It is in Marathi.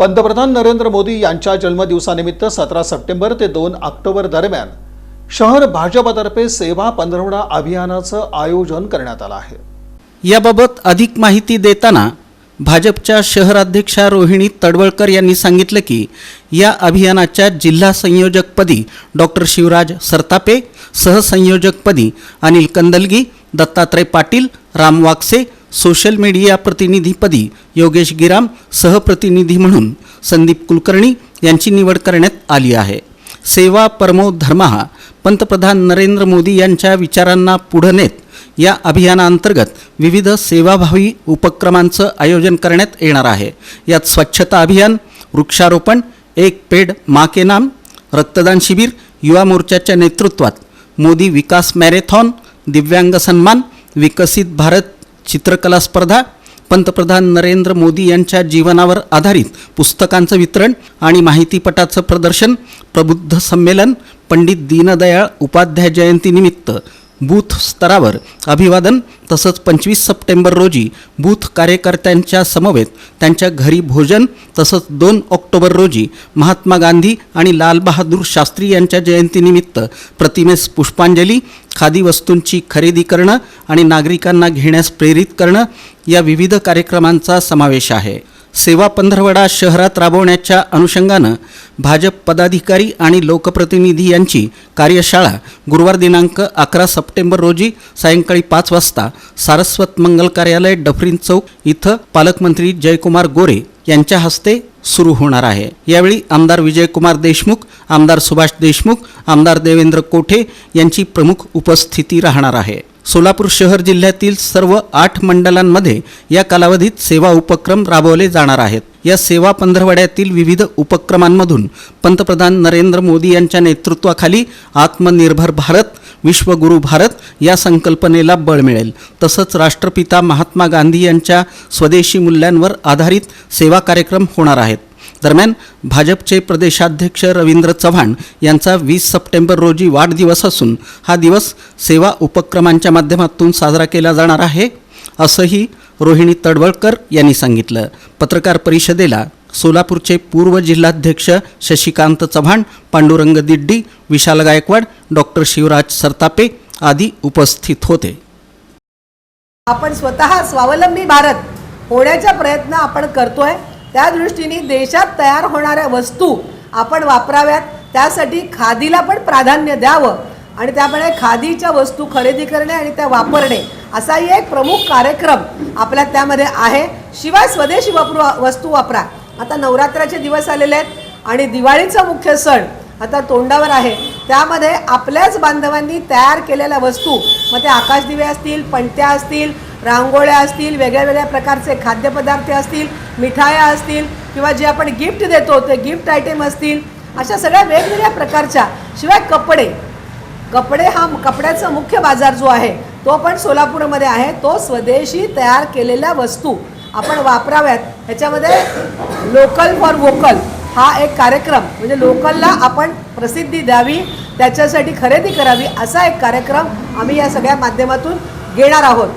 पंतप्रधान नरेंद्र मोदी यांच्या जन्मदिवसानिमित्त सतरा सप्टेंबर ते दोन ऑक्टोबर दरम्यान शहर भाजपतर्फे सेवा पंधरवडा अभियानाचं आयोजन करण्यात आलं आहे. याबाबत अधिक माहिती देताना भाजपच्या शहराध्यक्षा रोहिणी तडवळकर यांनी सांगितलं की या अभियानाच्या जिल्हा संयोजकपदी डॉक्टर शिवराज सरतापे सहसंयोजकपदी अनिल कंदलगी दत्तात्रय पाटील राम वागसे सोशल मीडिया प्रतिनिधीपदी योगेश गिराम सहप्रतिनिधी म्हणून संदीप कुलकर्णी यांची निवड करण्यात आली आहे. सेवा परमो धर्महा पंतप्रधान नरेंद्र मोदी यांच्या विचारांना पुढं नेत या अभियानाअंतर्गत विविध सेवाभावी उपक्रमांचं आयोजन करण्यात येणार आहे. यात स्वच्छता अभियान वृक्षारोपण एक पेड मा के नाम रक्तदान शिबिर युवा मोर्चाच्या नेतृत्वात मोदी विकास मॅरेथॉन दिव्यांग सन्मान विकसित भारत चित्रकला स्पर्धा पंतप्रधान नरेंद्र मोदी यांच्या जीवनावर आधारित पुस्तकांचं वितरण आणि माहितीपटाचं प्रदर्शन प्रबुद्ध संमेलन पंडित दीनदयाळ उपाध्याय जयंतीनिमित्त बूथ स्तरावर अभिवादन तसंच पंचवीस सप्टेंबर रोजी बूथ कार्यकर्त्यांच्या समवेत त्यांच्या घरी भोजन तसंच दोन ऑक्टोबर रोजी महात्मा गांधी आणि लालबहादूर शास्त्री यांच्या जयंतीनिमित्त प्रतिमेस पुष्पांजली खादी वस्तूंची खरेदी करणं आणि नागरिकांना घेण्यास प्रेरित करणं या विविध कार्यक्रमांचा समावेश आहे. सेवा पंधरवडा शहरात राबवण्याच्या अनुषंगानं भाजप पदाधिकारी आणि लोकप्रतिनिधी यांची कार्यशाळा गुरुवार दिनांक अकरा सप्टेंबर रोजी सायंकाळी पाच वाजता सारस्वत मंगल कार्यालय डफरीन चौक इथं पालकमंत्री जयकुमार गोरे यांच्या हस्ते सुरू होणार आहे. यावेळी आमदार विजयकुमार देशमुख आमदार सुभाष देशमुख आमदार देवेंद्र कोठे यांची प्रमुख उपस्थिती राहणार आहे. सोलापूर शहर जिल्ह्यातील सर्व आठ मंडलांमध्ये या कालावधीत सेवा उपक्रम राबवले जाणार आहेत. या सेवा पंधरवड्यातील विविध उपक्रमांमधून पंतप्रधान नरेंद्र मोदी यांच्या नेतृत्वाखाली आत्मनिर्भर भारत विश्वगुरू भारत या संकल्पनेला बळ मिळेल. तसंच राष्ट्रपिता महात्मा गांधी यांच्या स्वदेशी मूल्यांवर आधारित सेवा कार्यक्रम होणार आहेत. दरम्यान भाजपचे प्रदेशाध्यक्ष रवींद्र चव्हाण यांचा वीस सप्टेंबर रोजी वाढदिवस असून हा दिवस सेवा उपक्रमांच्या माध्यमातून साजरा केला जाणार आहे असंही रोहिणी तडवळकर यांनी सांगितलं. पत्रकार परिषदेला सोलापूरचे पूर्व जिल्हाध्यक्ष शशिकांत चव्हाण पांडुरंग दिड्डी विशाल गायकवाड डॉक्टर शिवराज सरतापे आदी उपस्थित होते. आपण स्वतः स्वावलंबी भारत होण्याचा प्रयत्न आपण करतोय. त्या दृष्टीने देशात तयार होणाऱ्या वस्तू आपण वापराव्यात. त्यासाठी खादीला पण प्राधान्य द्यावं आणि त्यामुळे खादीच्या वस्तू खरेदी करणे आणि त्या वापरणे असाही एक प्रमुख कार्यक्रम आपल्या त्यामध्ये आहे. शिवाय स्वदेशी वापरू वस्तू वापरा. आता नवरात्राचे दिवस आलेले आहेत आणि दिवाळीचा मुख्य सण आता तोंडावर आहे. त्यामध्ये आपल्याच बांधवांनी तयार केलेल्या वस्तू मग ते आकाशदिवे असतील पणत्या असतील रांगोळ्या असतील वेगळ्या वेगळ्या प्रकारचे खाद्यपदार्थ असतील मिठाया असतील किंवा जे आपण गिफ्ट देतो ते गिफ्ट आयटम असतील अशा सगळ्या वेगवेगळ्या प्रकारच्या. शिवाय कपडे. कपडे हा कपड्याचा मुख्य बाजार जो आहे तो पण सोलापूरमध्ये आहे. तो स्वदेशी तयार केलेल्या वस्तू आपण वापराव्यात. ह्याच्यामध्ये लोकल फॉर वोकल हा एक कार्यक्रम म्हणजे लोकलला आपण प्रसिद्धी द्यावी त्याच्यासाठी खरेदी करावी असा एक कार्यक्रम आम्ही या सगळ्या माध्यमातून घेणार आहोत.